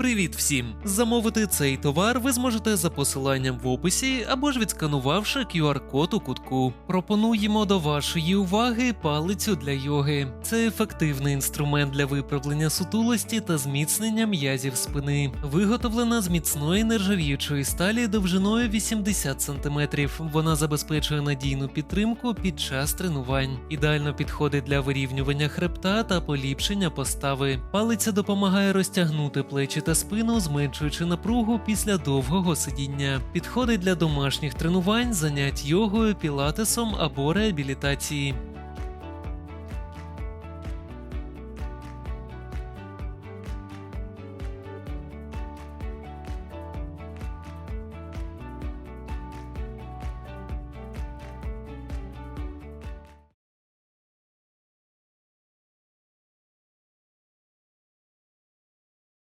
Привіт всім! Замовити цей товар ви зможете за посиланням в описі або ж відсканувавши QR-код у кутку. Пропонуємо до вашої уваги палицю для йоги. Це ефективний інструмент для виправлення сутулості та зміцнення м'язів спини. Виготовлена з міцної нержавіючої сталі довжиною 80 см. Вона забезпечує надійну підтримку під час тренувань. Ідеально підходить для вирівнювання хребта та поліпшення постави. Палиця допомагає розтягнути плечі та спину, зменшуючи напругу після довгого сидіння. Підходить для домашніх тренувань, занять йогою, пілатесом або реабілітації.